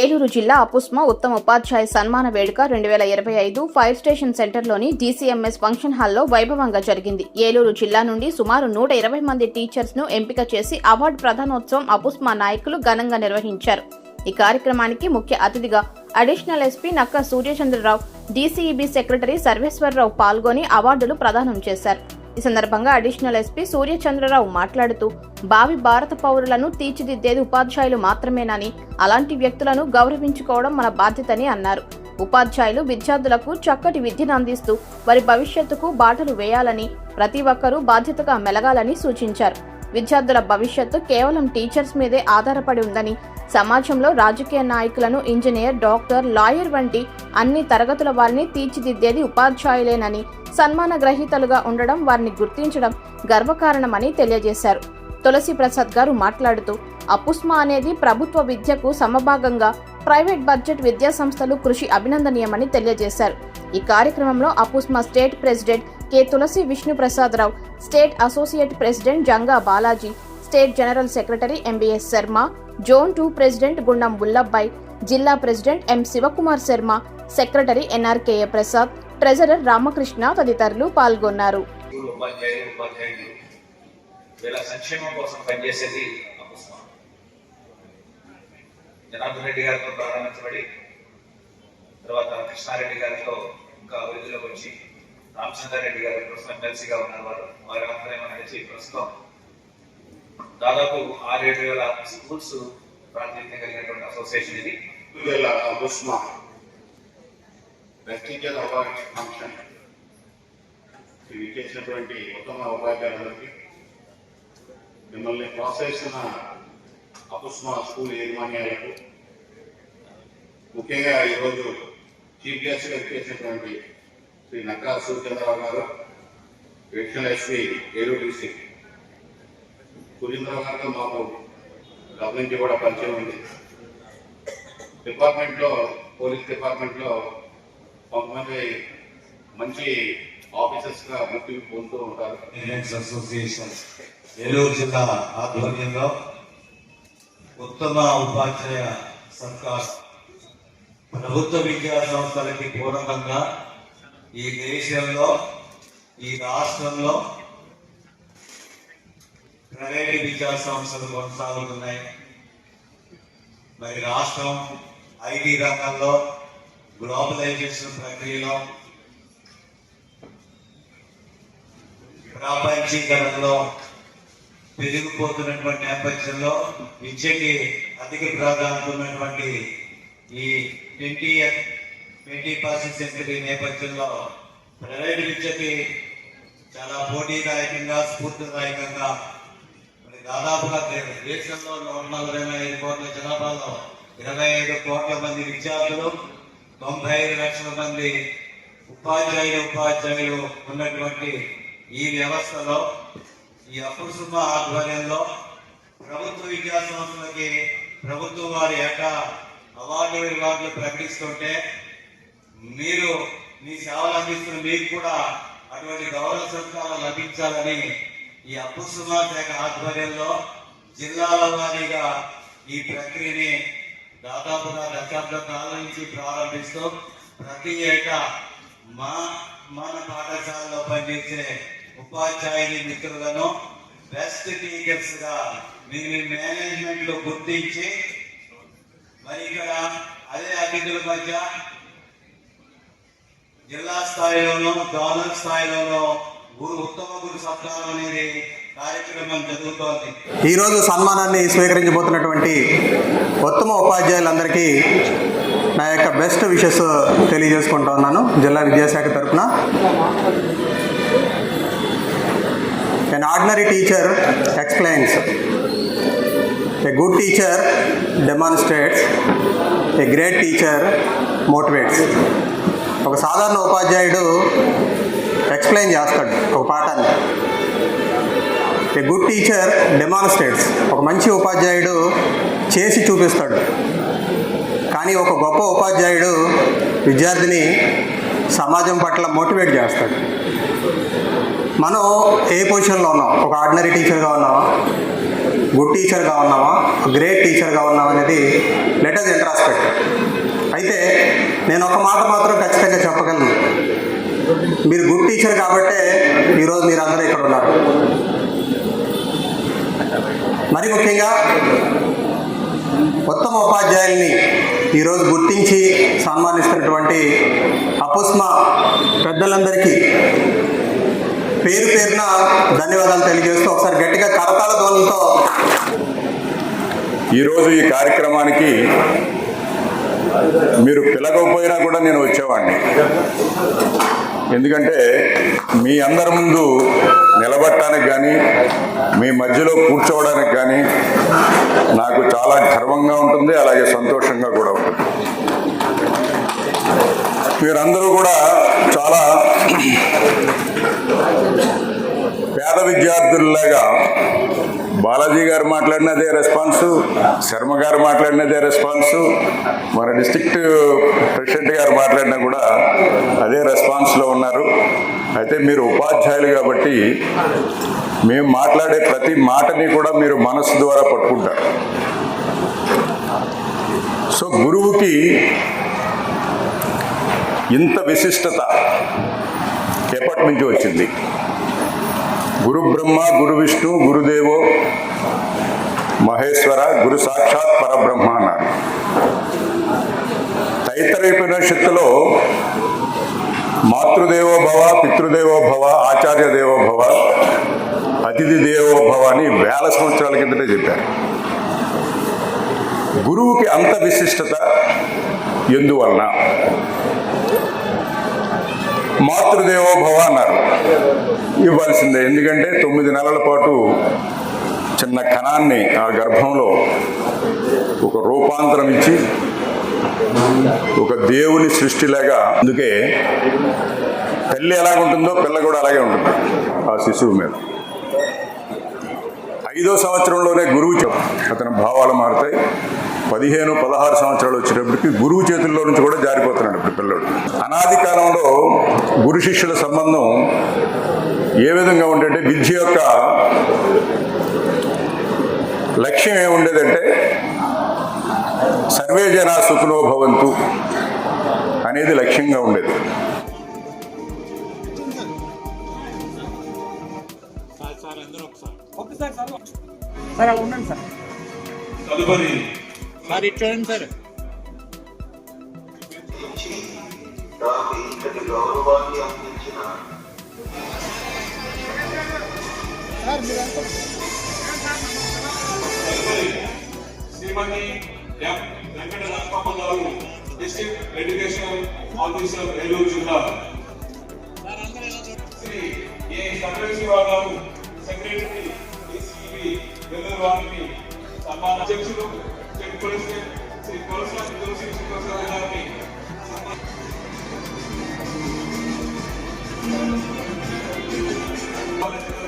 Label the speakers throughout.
Speaker 1: ఏలూరు జిల్లా అపుస్మ ఉత్తమ ఉపాధ్యాయ సన్మాన వేడుక రెండు వేల ఇరవై ఐదు ఫైర్ స్టేషన్ సెంటర్లోని డీసీఎంఎస్ ఫంక్షన్ హాల్లో వైభవంగా జరిగింది ఏలూరు జిల్లా నుండి సుమారు నూట ఇరవై మంది టీచర్స్ను ఎంపిక చేసి అవార్డు ప్రధానోత్సవం అపుస్మా నాయకులు ఘనంగా నిర్వహించారు ఈ కార్యక్రమానికి ముఖ్య అతిథిగా అడిషనల్ ఎస్పీ నక్క సూర్యచంద్రరావు డీసీఈబీ సెక్రటరీ సర్వేశ్వరరావు పాల్గొని అవార్డులు ప్రదానం చేశారు ఈ సందర్భంగా అడిషనల్ ఎస్పీ సూర్యచంద్రరావు మాట్లాడుతూ భావి భారత పౌరులను తీర్చిదిద్దేది ఉపాధ్యాయులు మాత్రమేనని అలాంటి వ్యక్తులను గౌరవించుకోవడం మన బాధ్యతని అన్నారు ఉపాధ్యాయులు విద్యార్థులకు చక్కటి విద్యను అందిస్తూ వారి భవిష్యత్తుకు బాటలు వేయాలని ప్రతి ఒక్కరూ బాధ్యతగా మెలగాలని సూచించారు విద్యార్థుల భవిష్యత్తు కేవలం టీచర్స్ మీదే ఆధారపడి ఉందని సమాజంలో రాజకీయ నాయకులను ఇంజనీర్ డాక్టర్ లాయర్ వంటి అన్ని తరగతుల వారిని తీర్చిదిద్దేది ఉపాధ్యాయులేనని సన్మాన గ్రహీతలుగా ఉండడం వారిని గుర్తించడం గర్వకారణమని తెలియజేశారు తులసి ప్రసాద్ గారు మాట్లాడుతూ అపుస్మా అనేది ప్రభుత్వ విద్యకు సమభాగంగా ప్రైవేట్ బడ్జెట్ విద్యా సంస్థలు కృషి అభినందనీయమని తెలియజేశారు ఈ కార్యక్రమంలో అపుస్మా state president K Tulasi Vishnu Prasad Rao state associate president Janga Balaji state general secretary MBS Sharma zone two president Gundam Bullabbai జిల్లా president M Sivakumar Sharma secretary NRKA Prasad treasurer Ramakrishna తదితరులు పాల్గొన్నారు జనార్దన్ రెడ్డి గారితో ప్రారంభించబడి తర్వాత కృష్ణారెడ్డి గారితో ఇంకా వచ్చి రామచంద్రారెడ్డి గారు ప్రస్తుతం ఎమ్మెల్సీగా ఉన్నారు వారు వారి ఆధ్వర్యం నడిచి ప్రస్తుతం దాదాపు ఆరేడు వేల స్కూల్స్ ప్రాతినిధ్యం కలిగినటువంటి అసోసియేషన్ ఇది వీళ్ళ ముస్మా ప్రెస్టీజియస్ అవార్డ్ ఫంక్షన్ ఇవి చేసినటువంటి ఉత్తమ ఉపాధ్యాయులందరికీ
Speaker 2: మిమ్మల్ని ప్రోత్సహిస్తున్న అపుస్మా స్కూల్ యాజమాన్యాలకు ముఖ్యంగా ఈరోజు చీఫ్ గెస్ట్ చేసినటువంటి శ్రీ నక్కా సూర్యచంద్రరావు గారు additional SP Eluru district Kujeendrarao తర్వాత మాకు గవర్నమెంట్ కూడా పరిచయం ఉంది డిపార్ట్మెంట్లో పోలీస్ డిపార్ట్మెంట్లో కొంతమంది మంచి ఆఫీసర్స్గా మృత్యులు పొందుతూ ఉంటారు అసోసియేషన్ ఏలూరు జిల్లా ఆధ్వర్యంలో ఉత్తమ ఉపాధ్యాయ సర్కార్ ప్రభుత్వ విద్యా సంస్థలకి పూర్ణంగా ఈ దేశంలో ఈ రాష్ట్రంలో ప్రైవేట్ విద్యా సంస్థలు కొనసాగుతున్నాయి మరి రాష్ట్రం ఐటీ రంగంలో గ్లోబలైజేషన్ ప్రక్రియలో ప్రాపంచీకరణలో పెరిగిపోతున్నటువంటి నేపథ్యంలో విద్యకి అధిక ప్రాధాన్యత ఉన్నటువంటి ఈ ట్వంటీ ట్వంటీ పర్సెంట్ సెంచరీ నేపథ్యంలో ప్రైవేట్ విద్యకి చాలా పోటీదాయకంగా స్ఫూర్తిదాయకంగా దాదాపుగా దేశంలో నూట నలభై ఐదు కోట్ల జనాభాలో ఇరవై ఐదు కోట్ల మంది విద్యార్థులు తొంభై ఐదు లక్షల మంది ఉపాధ్యాయులు ఉపాధ్యాయులు ఉన్నటువంటి ఈ వ్యవస్థలో ఈ అపృసుమ ఆధ్వర్యంలో ప్రభుత్వ విద్యా సంస్థలకి ప్రభుత్వం వారి ఏటా అవార్డు రివార్డులు ప్రకటిస్తుంటే మీరు మీ సేవలు అందిస్తున్న మీకు కూడా అటువంటి గౌరవ సత్కారం లభించాలని ఈ అపశుమా శాఖ ఆధ్వర్యంలో జిల్లాల వారీగా ఈ ప్రక్రియని దాదాపుగా దశాబ్దం కాలం నుంచి ప్రారంభిస్తూ ప్రతి ఏటా మా మన పాఠశాలలో పనిచేసే ఉపాధ్యాయుని మిత్రులను బెస్ట్ టీచర్స్ గా మీ మేనేజ్మెంట్ లో గుర్తించి మరి ఇక్కడ అదే అతిథుల మధ్య జిల్లా స్థాయిలోనూ గవర్నర్ స్థాయిలోనూ
Speaker 3: ఈరోజు సన్మానాన్ని స్వీకరించబోతున్నటువంటి ఉత్తమ ఉపాధ్యాయులందరికీ నా యొక్క బెస్ట్ విషెస్ తెలియజేసుకుంటా ఉన్నాను జిల్లా విద్యాశాఖ తరఫున an ordinary teacher explains a good teacher demonstrates a great teacher motivates ఒక సాధారణ ఉపాధ్యాయుడు ఎక్స్ప్లెయిన్ చేస్తాడు ఒక పాఠాన్ని ఏ గుడ్ టీచర్ డెమాన్స్ట్రేట్స్ ఒక మంచి ఉపాధ్యాయుడు చేసి చూపిస్తాడు కానీ ఒక గొప్ప ఉపాధ్యాయుడు విద్యార్థిని సమాజం పట్ల మోటివేట్ చేస్తాడు మనం ఏ పొజిషన్లో ఉన్నాం ఒక ఆర్డినరీ టీచర్గా ఉన్నామా గుడ్ టీచర్గా ఉన్నామా గ్రేట్ టీచర్గా ఉన్నామా అనేది లెటర్ ఇంట్రాస్పెక్ట్ అయితే నేను ఒక మాట మాత్రం ఖచ్చితంగా చెప్పగలను మీరు గుడ్ టీచర్ కాబట్టే ఈరోజు అందరూ ఇక్కడ ఉన్నారు మరి ముఖ్యంగా ఉత్తమ ఉపాధ్యాయుల్ని ఈరోజు గుర్తించి సన్మానిస్తున్నటువంటి అపుస్మ పెద్దలందరికీ పేరు పేరున ధన్యవాదాలు తెలియజేస్తూ ఒకసారి గట్టిగా కరతాల ధ్వనులతో
Speaker 4: ఈరోజు ఈ కార్యక్రమానికి మీరు పిలకపోయినా కూడా నేను వచ్చేవాడిని ఎందుకంటే మీ అందరి ముందు నిలబట్టడానికి కానీ మీ మధ్యలో కూర్చోవడానికి కానీ నాకు చాలా గర్వంగా ఉంటుంది అలాగే సంతోషంగా కూడా ఉంటుంది మీరందరూ కూడా చాలా పేద విద్యార్థుల్లాగా బాలాజీ గారు మాట్లాడినదే రెస్పాన్స్ శర్మ గారు మాట్లాడినదే రెస్పాన్స్ మన డిస్టిక్ట్ ప్రెసిడెంట్ గారు మాట్లాడినా కూడా అదే రెస్పాన్స్లో ఉన్నారు అయితే మీరు ఉపాధ్యాయులు కాబట్టి మేము మాట్లాడే ప్రతి మాటని కూడా మీరు మనసు ద్వారా పట్టుకుంటారు సో గురువుకి ఇంత విశిష్టత ఎప్పటి నుంచి వచ్చింది గురు బ్రహ్మ గురు విష్ణు గురుదేవో మహేశ్వర గురు సాక్షాత్ పరబ్రహ్మ అన్నారు తైతరీపనిషత్తులో మాతృదేవో భవ పితృదేవో భవ ఆచార్య దేవో భవ అతిథి దేవో భవ అని వేల సంవత్సరాల కిందటే చెప్పారు గురువుకి అంత విశిష్టత ఎందువలన మాతృదేవో అన్నారు ఇవ్వాల్సిందే ఎందుకంటే తొమ్మిది నెలల పాటు చిన్న కణాన్ని ఆ గర్భంలో ఒక రూపాంతరం ఇచ్చి ఒక దేవుని సృష్టిలాగా అందుకే తల్లి ఎలాగుంటుందో పిల్ల కూడా అలాగే ఉంటుంది ఆ శిశువు మీద ఐదో సంవత్సరంలోనే గురువు అతని భావాలు మారుతాయి పదిహేను పదహారు సంవత్సరాలు వచ్చేటప్పటికి గురువు చేతుల్లో నుంచి కూడా జారిపోతున్నాడు ఇప్పుడు పిల్లడు అనాది కాలంలో గురు శిష్యుల సంబంధం ఏ విధంగా ఉంటే విద్య యొక్క లక్ష్యం ఏముండేదంటే సర్వే జనా సుఖనో భవంతు అనేది లక్ష్యంగా ఉండేది తదుపరి మరి ఇటు చూడండి సార్ శ్రీమతి ఎం వెంకట లక్ష్మమ్మ గారు డిస్ట్రిక్ట్ ఎడ్యుకేషన్ ఆఫీసర్ నెల్లూరు జిల్లా శ్రీ ఏ సర్వేశ్వర గారు సెక్రటరీ ఏసీబీ నెల్లూరు సమాన అధ్యక్షులు Por eso, por eso Thank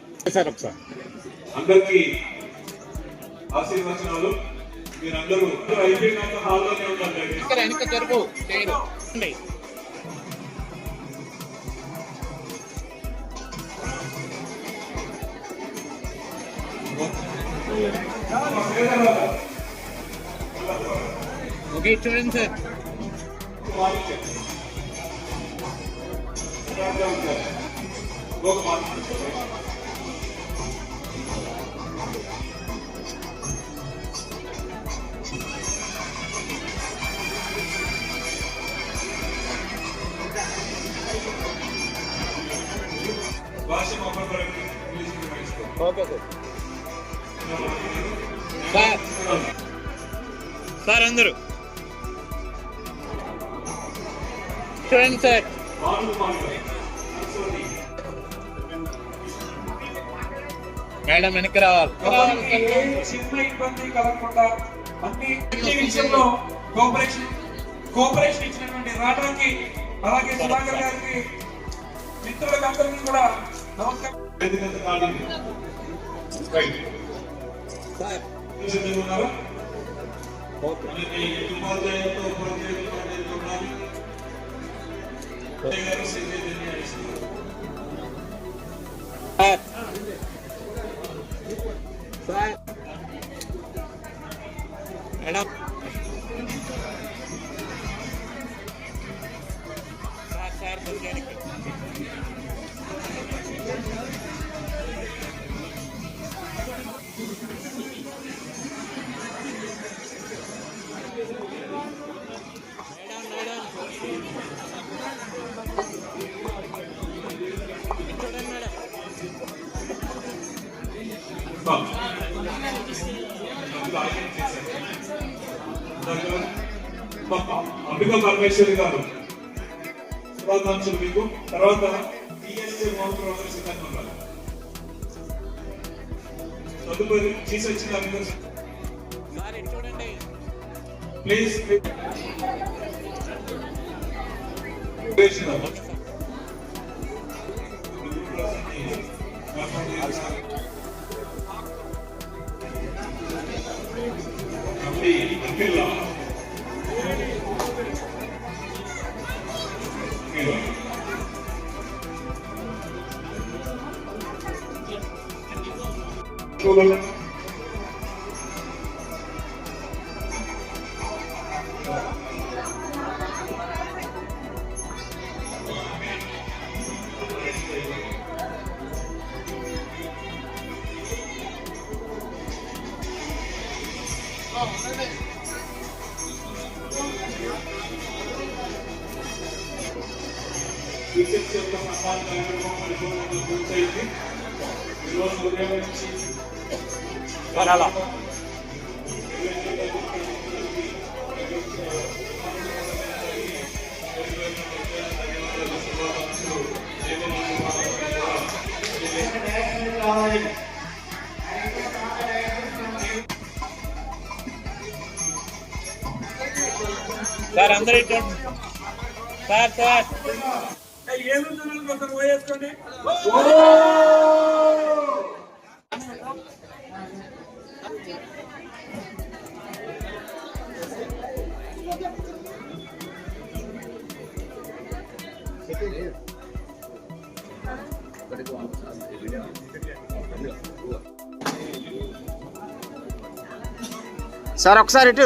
Speaker 5: అందరికీ ఆశీర్వచనాలు మీరందరూ అయిపోయినాక
Speaker 6: హాల్లోనే ఉంటారు ఓకే చూడండి సార్ ఒక మార్క్ సార్ అందరు అందరూ సార్ మేడం వెనక్కి రావాలి
Speaker 7: ఇబ్బంది కలగకుండా ఇచ్చినటువంటి రావడానికి ap lagi selangkah lagi, itu lekatkan di sana, nomor sebelas. satu, dua, tiga, empat, lima, enam, tujuh, delapan, sembilan, sepuluh, sebelas, dua belas, tiga belas, empat belas,
Speaker 8: political adviser గారు శుభాకాంక్షలు మీకు తర్వాత టీఎస్ఏ మౌంటర్ అందరూ సిద్ధంగా ఉన్నారు తదుపరి చీఫ్ వచ్చిన చూడండి ప్లీజ్ పిల్ల आंदोलन
Speaker 6: వికెట్ యొక్క సమాధానం విరోధ ఉద్యమం అలా సార్ అందరూ ఇటువంటి సార్ సార్ ఏమి పోయేసుకోండి సార్ ఒకసారి ఇటు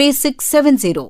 Speaker 9: 3670.